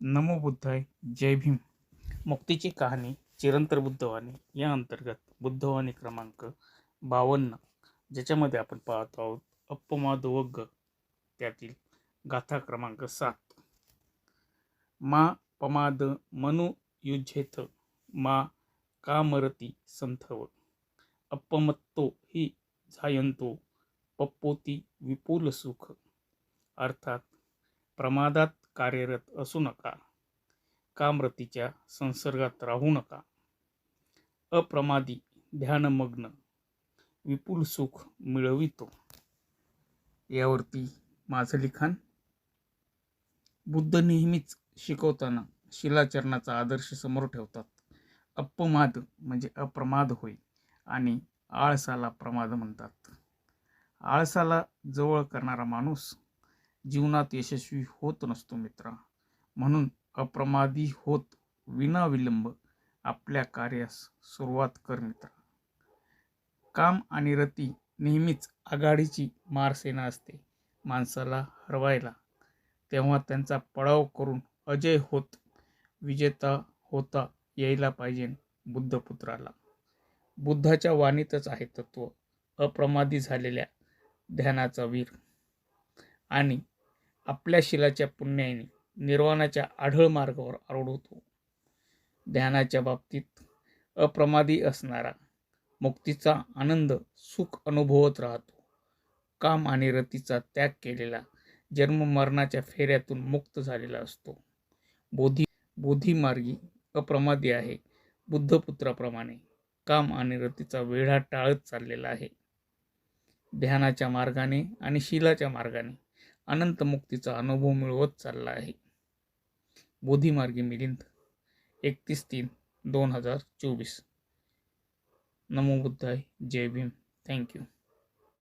नमो बुद्धाय जय भीम. मुक्तीची कहाणी चिरंतर बुद्धवाणी या अंतर्गत बुद्धवाणी क्रमांक बावन्न ज्याच्यामध्ये आपण पाहत आहोत अप्पमादवग्ग त्यातील गाथा क्रमांक सात. मा पमाद मनु युज्येथ मा कामरती संथव. अप्पमत्तो ही झायंतो पप्पोती विपुल सुख. अर्थात प्रमादात कार्यरत असू नका. कामरतीच्या संसर्गात राहू नका. अप्रमादी ध्यानमग्न विपुल सुख मिळवितो. यावरती माझं लिखाण बुद्ध नेहमीच शिकवताना शिलाचरणाचा आदर्श समोर ठेवतात. अपमाद म्हणजे अप्रमाद होय आणि आळसाला प्रमाद म्हणतात. आळसाला जवळ करणारा माणूस जीवनात यशस्वी होत नसतो मित्रा. म्हणून अप्रमादी होत विनाविलंब आपल्या कार्यास सुरुवात कर मित्रा. काम आणि रती नेहमीच आघाडीची मारसेना असते. माणसाला हरवायला तेव्हा त्यांचा पडाव करून अजय होत विजेता होता यायला पाहिजे बुद्धपुत्राला. बुद्धाच्या वाणीतच आहे तत्व अप्रमादी झालेल्या ध्यानाचा वीर. आणि आपल्या शिलाच्या पुण्याने निर्वाणाच्या आढळ मार्गावर आरोढवतो ध्यानाच्या बाबतीत अप्रमादी असणारा मुक्तीचा आनंद सुख अनुभवत राहतो. काम आणि रतीचा त्याग केलेला जन्म मरणाच्या फेऱ्यातून मुक्त झालेला असतो. बोधी बोधीमार्गी अप्रमादी आहे बुद्धपुत्राप्रमाणे काम आणि रतीचा वेढा टाळत चाललेला आहे. ध्यानाच्या मार्गाने आणि शिलाच्या मार्गाने अनंत मुक्तीचा अनुभव मिळवत चालला आहे. बोधीमार्गी मिलिंद एकतीस तीन दोन हजार चोवीस. नमो बुद्धाय जय भीम. थँक्यू